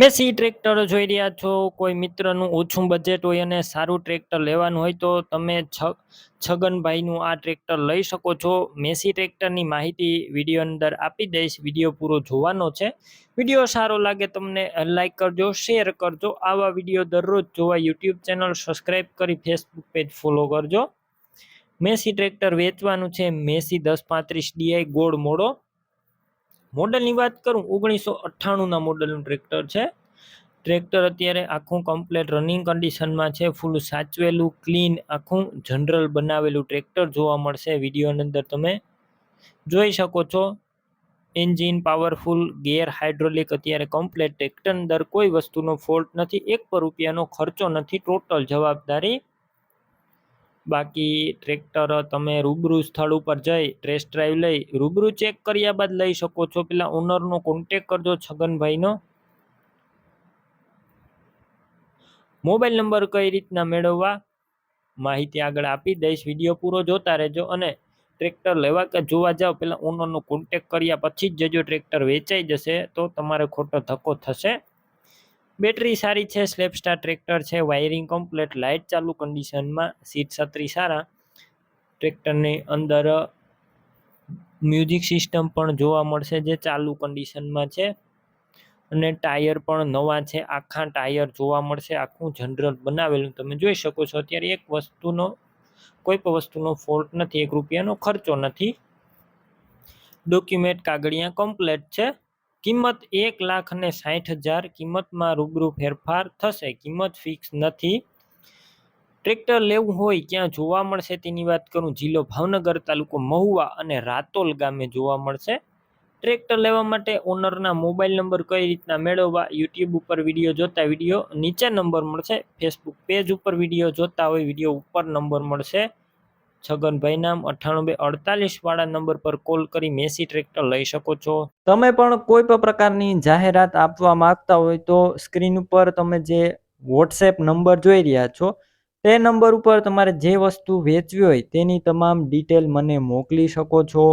Massey tractor જોઈ રહ્યા છો, કોઈ મિત્રનું ઓછું બજેટ હોય અને સારું ટ્રેક્ટર લેવાનું હોય તો તમે છગનભાઈનું આ ટ્રેક્ટર લઈ શકો છો. મેસી ટ્રેક્ટરની માહિતી વીડિયો અંદર આપી દઈશ, વીડિયો પૂરો જોવાનો છે. વીડિયો સારો લાગે તમને લાઈક કરજો શેર કરજો. આવા વીડિયો દરરોજ જોવા યુટ્યુબ ચેનલ સબસ્ક્રાઈબ કરી ફેસબુક પેજ ફોલો કરજો. મેસી ટ્રેક્ટર વેચવાનું છે મેસી દસ પાંત્રીસ ડીઆઈ ગોળ મોડો. મોડલની વાત કરું, ઓગણીસો અઠ્ઠાણુંના મોડલનું ટ્રેક્ટર છે. ટ્રેક્ટર અત્યારે આખું કમ્પ્લેટ રનિંગ કન્ડિશનમાં છે ફૂલ સાચવેલું ક્લીન આખું જનરલ બનાવેલું ટ્રેક્ટર જોવા મળશે. વિડીયોની અંદર તમે જોઈ શકો છો. એન્જિન પાવરફુલ ગેર હાઇડ્રોલિક અત્યારે કમ્પ્લેટ. ટ્રેક્ટર અંદર કોઈ વસ્તુનો ફોલ્ટ નથી, એક પર રૂપિયાનો ખર્ચો નથી ટોટલ જવાબદારી બાકી ટ્રેક્ટર તમે રૂબરૂ સ્થળ ઉપર જઈ ટેસ્ટ ડ્રાઈવ લઈ રૂબરૂ ચેક કર્યા બાદ લઈ શકો છો. પેલા ઓનરનો કોન્ટેક કરજો છગનભાઈનો. મોબાઈલ નંબર કઈ રીતના મેળવવા? માહિતી આગળ આપી દઈશ. વીડિયો પૂરો જોતા રહેજો અને ટ્રેક્ટર લેવા કે જોવા જાઓ, પેલા ઓનરનો કોન્ટેક કર્યા પછી જ જજો. ટ્રેક્ટર વેચાઈ જશે તો તમારે ખોટો ધક્કો થશે. બેટરી સારી છે સ્લેપ સ્ટાર ટ્રેક્ટર છે વાયરિંગ કમ્પ્લેટ લાઇટ ચાલુ કન્ડિશનમાં સીટ છત્રી સારા. ટ્રેક્ટરની અંદર મ્યુઝિક સિસ્ટમ પણ જોવા મળશે જે ચાલુ કન્ડિશનમાં છે. અને ટાયર પણ નવા છે, આખા ટાયર જોવા મળશે, આખું જનરલ બનાવેલું. તમે જોઈ શકો છો, અત્યારે એક વસ્તુનો, કોઈ પણ વસ્તુનો ફોલ્ટ નથી, એક રૂપિયાનો ખર્ચો નથી. ડોક્યુમેન્ટ કાગળિયા કમ્પ્લેટ છે. કિંમત એક લાખ અને સાઠ હજાર કિંમતમાં રૂબરૂ ફેરફાર થશે. કિંમત ફિક્સ નથી. ટ્રેક્ટર લેવું હોય ક્યાં જોવા મળશે તેની વાત કરું. જિલ્લો ભાવનગર તાલુકો મહુવા અને રાતોલ ગામે જોવા મળશે. ટ્રેક્ટર લેવા માટે ઓનરના મોબાઈલ નંબર કઈ રીતના મેળવવા, યુટ્યુબ ઉપર વીડિયો જોતા વીડિયો નીચે નંબર મળશે. ફેસબુક પેજ ઉપર વીડિયો જોતા હોય વીડિયો ઉપર નંબર મળશે. છગનભાઈ નામ અઠ્ઠાણું બે અડતાલીસ વાળા નંબર પર કોલ કરી મેસી ટ્રેક્ટર લઈ શકો છો. તમે પણ કોઈ પણ પ્રકારની જાહેરાત આપવા માંગતા હોય તો સ્ક્રીન ઉપર તમે જે વોટ્સએપ નંબર જોઈ રહ્યા છો, તે નંબર ઉપર તમારે જે વસ્તુ વેચવી હોય તેની તમામ ડિટેલ મને મોકલી શકો છો.